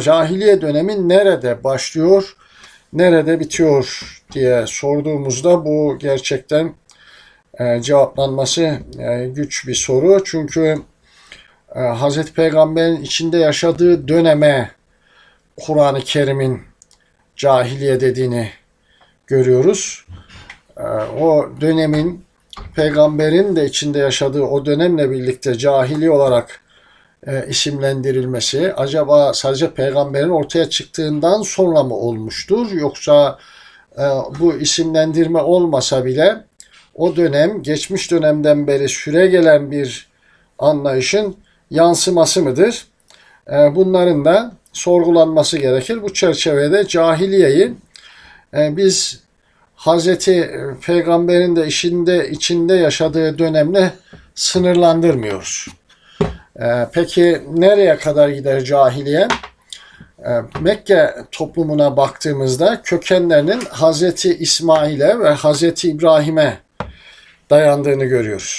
Cahiliye dönemi nerede başlıyor, nerede bitiyor diye sorduğumuzda bu gerçekten e, cevaplanması e, güç bir soru. Çünkü e, Hazreti Peygamber'in içinde yaşadığı döneme Kur'an-ı Kerim'in cahiliye dediğini görüyoruz. E, o dönemin peygamberin de içinde yaşadığı o dönemle birlikte cahili olarak e, isimlendirilmesi acaba sadece peygamberin ortaya çıktığından sonra mı olmuştur yoksa e, bu isimlendirme olmasa bile o dönem geçmiş dönemden beri süre gelen bir anlayışın yansıması mıdır? E, bunların da sorgulanması gerekir. Bu çerçevede cahiliyeyi e, biz Hazreti Peygamber'in de işinde içinde yaşadığı dönemle sınırlandırmıyoruz. Ee, peki nereye kadar gider cahiliye? Ee, Mekke toplumuna baktığımızda kökenlerinin Hazreti İsmail'e ve Hazreti İbrahim'e dayandığını görüyoruz.